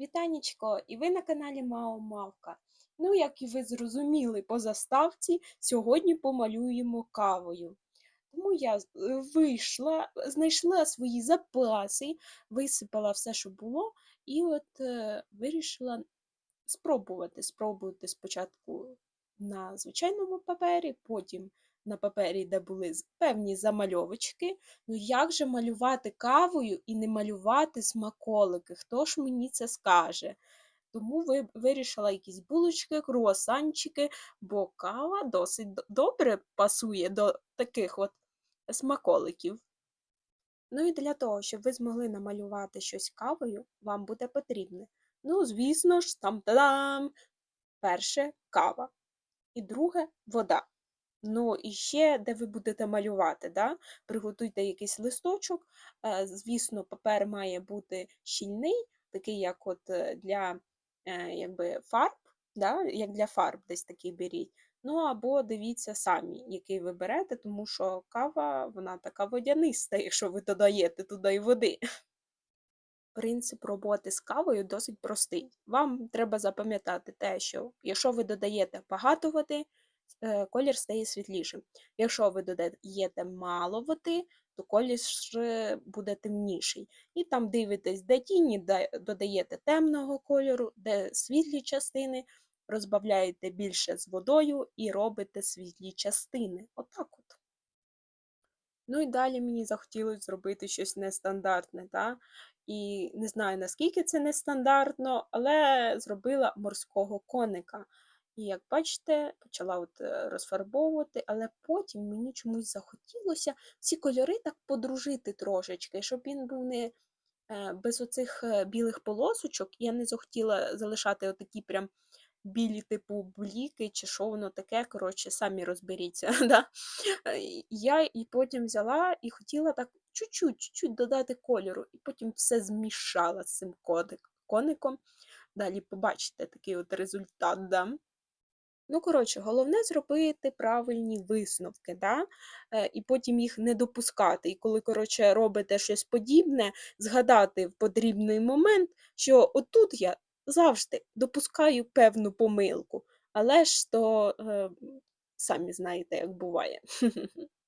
Вітанічко, і ви на каналі Мао Мавка. Ну, як і ви зрозуміли по заставці, сьогодні помалюємо кавою. Тому я е, вийшла, знайшла свої запаси, висипала все, що було, і от е, вирішила спробувати. Спробувати спочатку на звичайному папері, потім на папері, де були певні замальовочки. Ну як же малювати кавою і не малювати смаколики? Хто ж мені це скаже? Тому вирішила якісь булочки, круасанчики, бо кава досить добре пасує до таких от смаколиків. Ну і для того, щоб ви змогли намалювати щось кавою, вам буде потрібне. Ну, звісно ж, там та-дам! Перше кава. І друге вода. Ну, і ще, де ви будете малювати, да? приготуйте якийсь листочок. Е, Звісно, папер має бути щільний, такий, як от е, для е, якби, фарб, да? як для фарб десь такий беріть. Ну, або дивіться самі, який ви берете, тому що кава, вона така водяниста, якщо ви додаєте туди й води. Принцип роботи з кавою досить простий. Вам треба запам'ятати те, що якщо ви додаєте багато води, колір стає світлішим. Якщо ви додаєте мало води, то колір буде темніший. І там дивитесь, де тіні, додаєте темного кольору, де світлі частини, розбавляєте більше з водою і робите світлі частини. Отак от. Ну і далі мені захотілося зробити щось нестандартне, та? І не знаю, наскільки це нестандартно, але зробила морського коника. І як бачите, почала от е, розфарбовувати, але потім мені чомусь захотілося ці кольори так подружити трошечки, щоб він був не е, без оцих е, білих полосочок. Я не захотіла залишати отакі прям білі, типу бліки, чи що воно таке, коротше, самі розберіться. Да? Я і потім взяла і хотіла так чуть-чуть додати кольору, і потім все змішала з цим коником. Далі побачите такий от результат. Да? Ну, коротше, головне зробити правильні висновки, да? е, і потім їх не допускати. І коли, коротше, робите щось подібне, згадати в потрібний момент, що отут я завжди допускаю певну помилку, але ж то е, самі знаєте, як буває.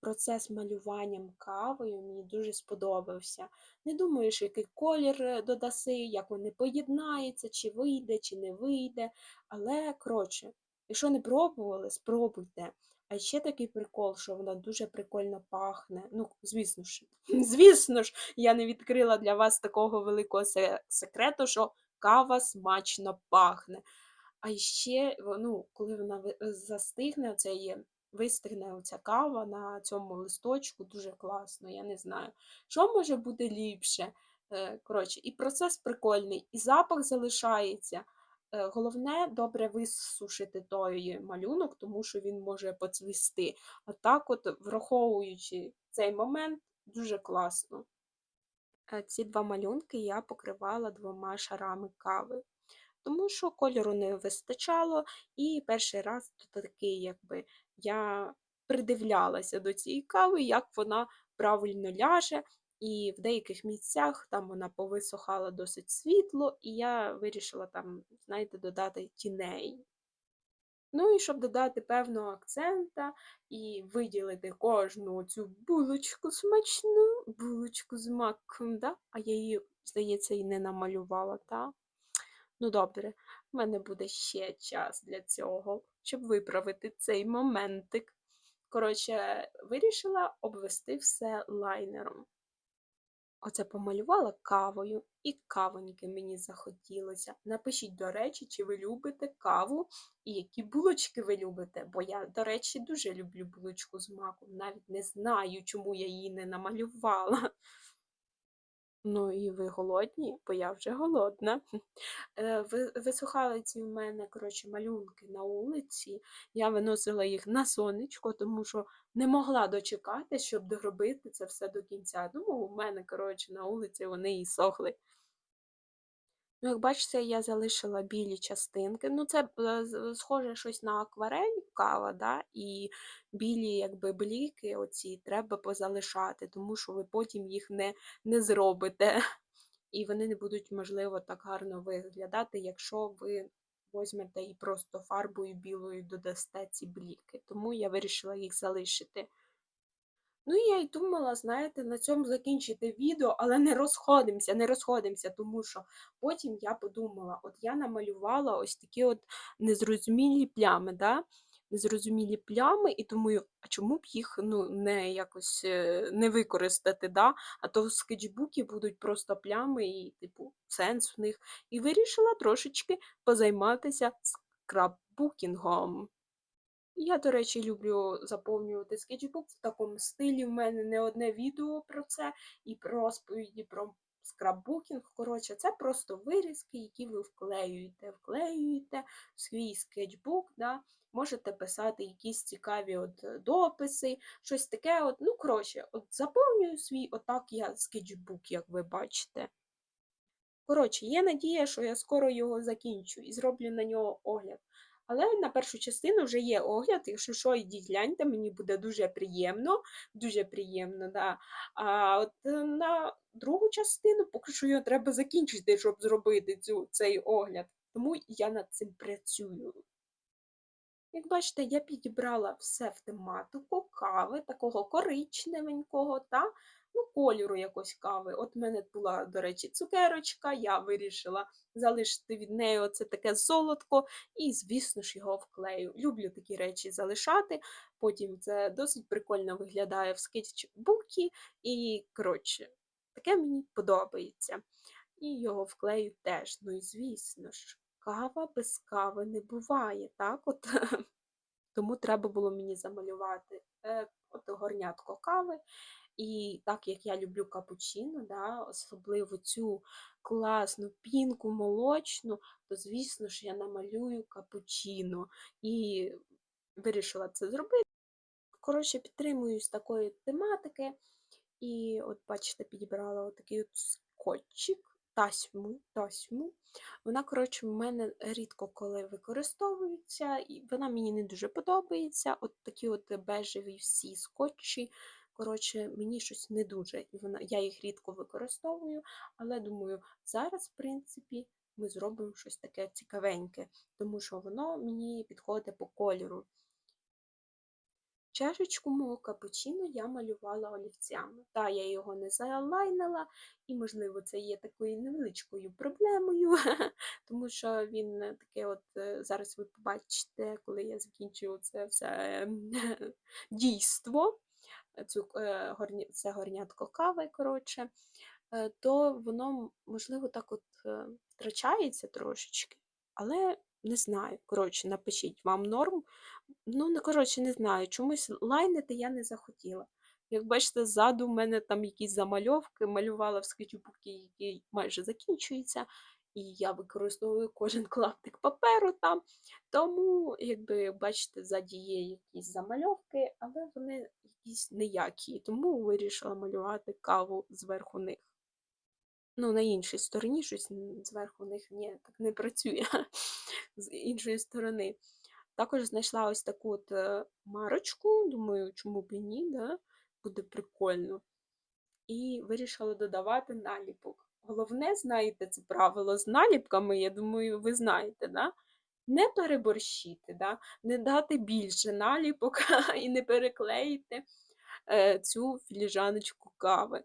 Процес малюванням кавою мені дуже сподобався. Не думаю, що який колір е, додаси, як вони поєднаються, чи вийде, чи не вийде. Але, коротше, якщо не пробували, спробуйте. А ще такий прикол, що вона дуже прикольно пахне. Ну, звісно ж, звісно ж, я не відкрила для вас такого великого секрету, що кава смачно пахне. А ще, ну, коли вона застигне, оце є вистигне оця кава на цьому листочку, дуже класно, я не знаю. Що може бути ліпше? Е, Коротше, і процес прикольний, і запах залишається. Е, Головне добре висушити той малюнок, тому що він може поцвісти. А так, от, враховуючи цей момент, дуже класно. Е, Ці два малюнки я покривала двома шарами кави тому що кольору не вистачало, і перший раз то такий, якби я придивлялася до цієї кави, як вона правильно ляже, і в деяких місцях там вона повисохала досить світло, і я вирішила там, знаєте, додати тіней. Ну і щоб додати певного акцента і виділити кожну цю булочку смачну, булочку з маком, да? а я її, здається, і не намалювала, так? Ну, добре, в мене буде ще час для цього, щоб виправити цей моментик. Коротше, вирішила обвести все лайнером. Оце помалювала кавою, і кавоньки мені захотілося. Напишіть, до речі, чи ви любите каву і які булочки ви любите, бо я, до речі, дуже люблю булочку з маком. Навіть не знаю, чому я її не намалювала. Ну і ви голодні, бо я вже голодна. Е, ви- Висухали ці в мене, коротше, малюнки на вулиці. Я виносила їх на сонечко, тому що не могла дочекати, щоб доробити це все до кінця. Тому у мене, коротше, на вулиці вони і сохли. Ну, як бачите, я залишила білі частинки. Ну, це е, схоже щось на акварель, кава, да? і білі якби бліки оці треба позалишати, тому що ви потім їх не, не зробите. і вони не будуть, можливо, так гарно виглядати, якщо ви возьмете і просто фарбою білою додасте ці бліки. Тому я вирішила їх залишити. Ну, і я й думала, знаєте, на цьому закінчити відео, але не розходимося, не розходимося, тому що потім я подумала, от я намалювала ось такі от незрозумілі плями, да? незрозумілі плями, і думаю, а чому б їх ну, не якось е, не використати, да? а то в скетчбуці будуть просто плями і, типу, сенс в них. І вирішила трошечки позайматися скраббукінгом. Я, до речі, люблю заповнювати скетчбук в такому стилі. В мене не одне відео про це і про розповіді про скраббукінг. Коротше, це просто вирізки, які ви вклеюєте. Вклеюєте в свій скетчбук. Да? Можете писати якісь цікаві от е, дописи, щось таке. От, Ну, коротше, от заповнюю свій отак я скетчбук, як ви бачите. Коротше, є надія, що я скоро його закінчу і зроблю на нього огляд. Але на першу частину вже є огляд, якщо що, йдіть гляньте, мені буде дуже приємно, дуже приємно, да. А от е, на другу частину поки що його треба закінчити, щоб зробити цю, цей огляд. Тому я над цим працюю. Як бачите, я підібрала все в тематику кави, такого коричневенького та ну, кольору якось кави. От в мене була, до речі, цукерочка, я вирішила залишити від неї оце таке золотко, і, звісно ж, його вклею. Люблю такі речі залишати. Потім це досить прикольно виглядає в скетчбукі, і, коротше, таке мені подобається. І його вклею теж. Ну і звісно ж кава без кави не буває, так? От. Тому треба було мені замалювати е, от горнятко кави. І так як я люблю капучино, да, особливо цю класну пінку молочну, то, звісно ж, я намалюю капучино. І вирішила це зробити. Коротше, підтримуюсь такої тематики. І, от, бачите, підібрала отакий от скотчик тасьму. тасьму. Вона, коротше, в мене рідко коли використовується, і вона мені не дуже подобається. От такі от бежеві всі скотчі. Коротше, мені щось не дуже. І вона, я їх рідко використовую, але думаю, зараз, в принципі, ми зробимо щось таке цікавеньке, тому що воно мені підходить по кольору. Чашечку мого капучино я малювала олівцями. Та я його не залайнила, і, можливо, це є такою невеличкою проблемою, тому що він таке от е, зараз ви побачите, коли я закінчую це все ем, дійство, цю, е, це горнятко кави, коротше, е, то воно, можливо, так от втрачається трошечки, але не знаю. Коротше, напишіть вам норм. Ну, коротше, не знаю. Чомусь лайнити я не захотіла. Як бачите, ззаду в мене там якісь замальовки, малювала в скетчбуці, який майже закінчується, і я використовую кожен клаптик паперу там. Тому, якби бачите, ззаді є якісь замальовки, але вони якісь ніякі. Тому вирішила малювати каву зверху них. Ну, на іншій стороні щось зверху них ні, так не працює з іншої сторони. Також знайшла ось таку от е, марочку, думаю, чому б і ні, да? буде прикольно. І вирішила додавати наліпок. Головне, знаєте, це правило з наліпками, я думаю, ви знаєте, да? не переборщити, да? не дати більше наліпок і не переклеїти е, цю філіжаночку кави.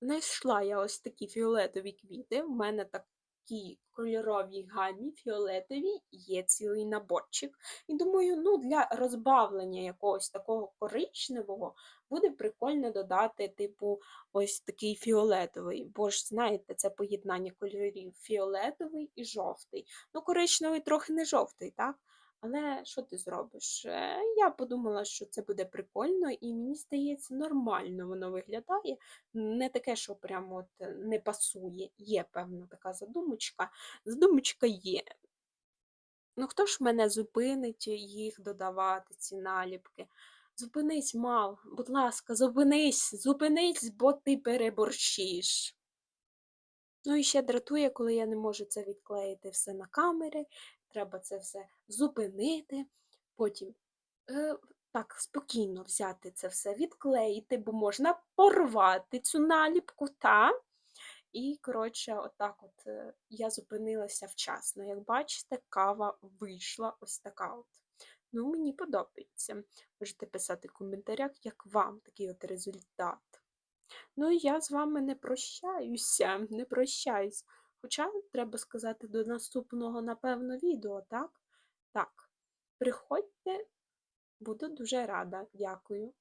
Знайшла я ось такі фіолетові квіти. В мене такій кольоровій гамі фіолетовій є цілий наборчик. І думаю, ну для розбавлення якогось такого коричневого буде прикольно додати, типу, ось такий фіолетовий. Бо ж, знаєте, це поєднання кольорів фіолетовий і жовтий. Ну, коричневий трохи не жовтий, так? Але що ти зробиш? Е, я подумала, що це буде прикольно, і мені здається, нормально воно виглядає. Не таке, що прямо от е, не пасує. Є певна така задумочка. Задумочка є. Ну, хто ж мене зупинить їх додавати, ці наліпки? Зупинись, мал, будь ласка, зупинись, зупинись, бо ти переборщиш. Ну і ще дратує, коли я не можу це відклеїти все на камери, треба це все зупинити, потім е, так спокійно взяти це все, відклеїти, бо можна порвати цю наліпку, та? І, коротше, отак от е, я зупинилася вчасно. Як бачите, кава вийшла ось така от. Ну, мені подобається. Можете писати в коментарях, як вам такий от результат. Ну, і я з вами не прощаюся, не прощаюсь. Хоча, треба сказати, до наступного, напевно, відео, так? Так, приходьте, буду дуже рада. Дякую.